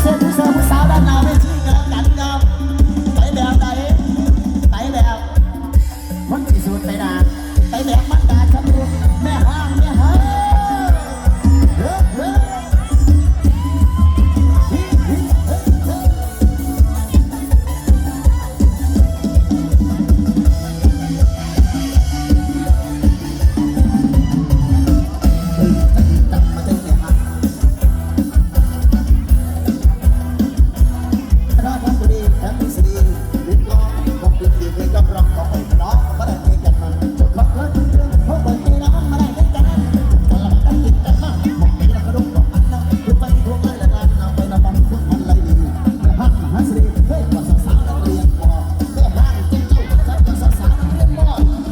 เสื้อผู้เสื้อผู้สาวด้านหน้าเวจกัน